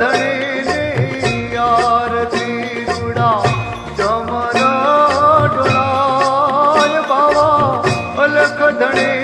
ધણીની આરતી રૂડા ચમરા ડોળાય બાવા અલખ ધણી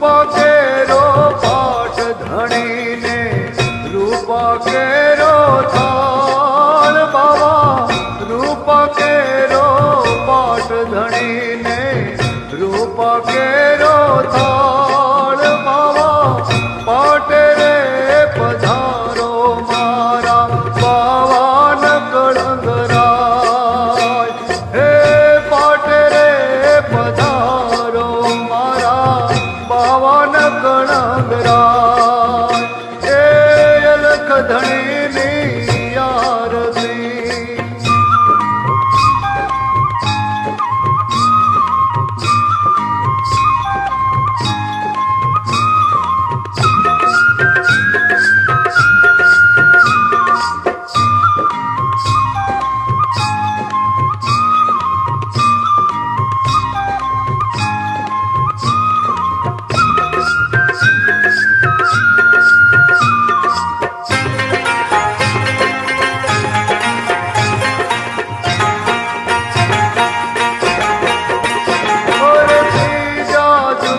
કેરો પાઠ ધણીને રૂપ કેરો થાળ બાવા રૂપ કેરો પાઠ ધણીને રૂપ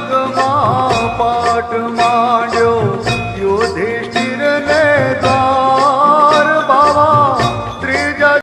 go.